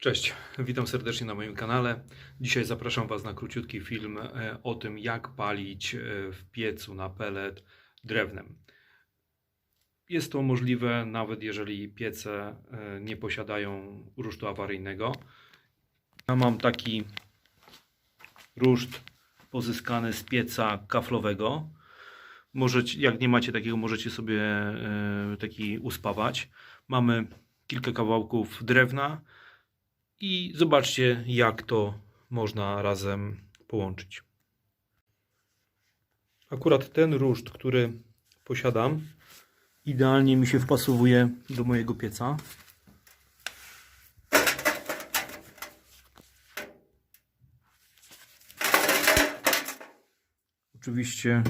Cześć, witam serdecznie na moim kanale. Dzisiaj zapraszam Was na króciutki film e, o tym, jak palić e, w piecu na pelet drewnem. Jest to możliwe nawet jeżeli piece e, nie posiadają rusztu awaryjnego. Ja mam taki ruszt pozyskany z pieca kaflowego. Możecie, jak nie macie takiego, możecie sobie taki uspawać. Mamy kilka kawałków drewna i zobaczcie, jak to można razem połączyć. Akurat ten ruszt, który posiadam, idealnie mi się wpasowuje do mojego pieca. Oczywiście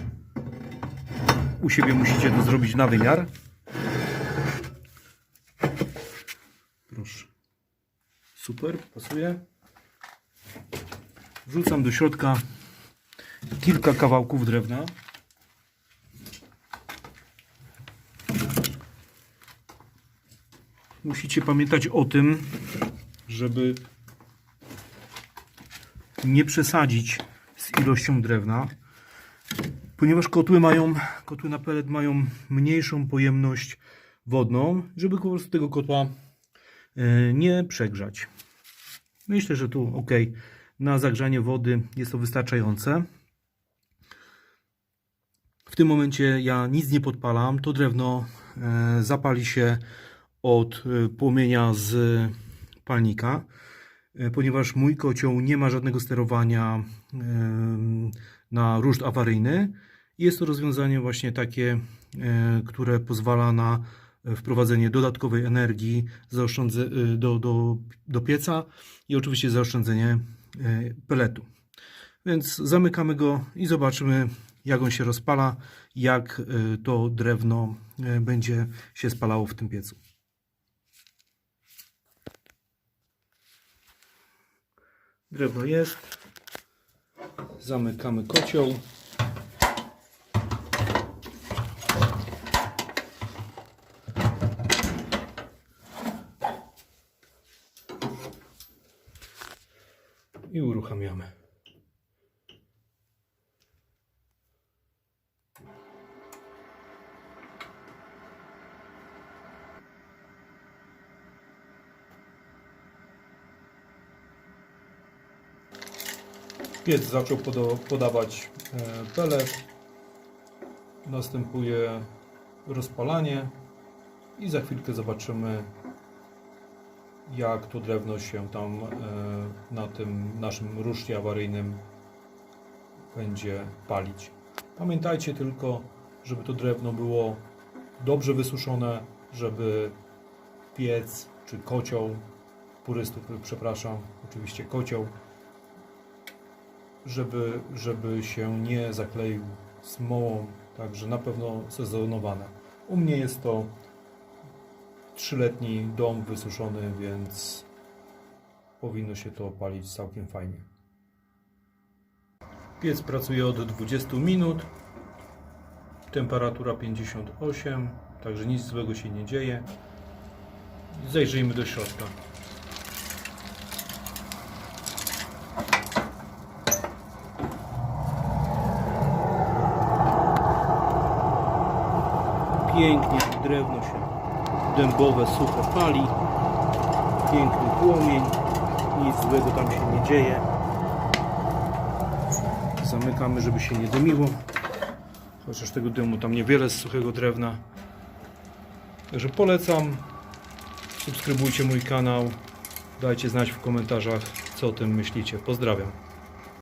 u siebie musicie to zrobić na wymiar. Super, pasuje. Wrzucam do środka kilka kawałków drewna. Musicie pamiętać o tym, żeby nie przesadzić z ilością drewna, ponieważ kotły mają, kotły na pelet mają mniejszą pojemność wodną, żeby po prostu tego kotła nie przegrzać. Myślę, że tu ok. Na zagrzanie wody jest to wystarczające. W tym momencie ja nic nie podpalam. To drewno e, zapali się od e, płomienia z palnika, e, ponieważ mój kocioł nie ma żadnego sterowania e, na ruszt awaryjny. Jest to rozwiązanie właśnie takie, e, które pozwala na wprowadzenie dodatkowej energii y, do, do, do pieca i oczywiście zaoszczędzenie y, peletu. Więc zamykamy go i zobaczymy, jak on się rozpala, jak to drewno będzie się spalało w tym piecu. Drewno jest. Zamykamy kocioł. I uruchamiamy. Piec zaczął podawać e, pelet. Następuje rozpalanie i za chwilkę zobaczymy jak to drewno się tam e, na tym naszym ruszcie awaryjnym będzie palić. Pamiętajcie tylko, żeby to drewno było dobrze wysuszone, żeby piec czy kocioł, purystów, przepraszam, oczywiście kocioł, żeby, żeby się nie zakleił smołą, także na pewno sezonowane. U mnie jest to trzyletni dom wysuszony, więc powinno się to palić całkiem fajnie. Piec pracuje od 20 minut. Temperatura 58, także nic złego się nie dzieje. Zajrzyjmy do środka. Pięknie drewno się dębowe, suche pali. Piękny płomień. Nic złego tam się nie dzieje. Zamykamy, żeby się nie dymiło. Chociaż tego dymu tam niewiele z suchego drewna. Także polecam. Subskrybujcie mój kanał. Dajcie znać w komentarzach, co o tym myślicie. Pozdrawiam.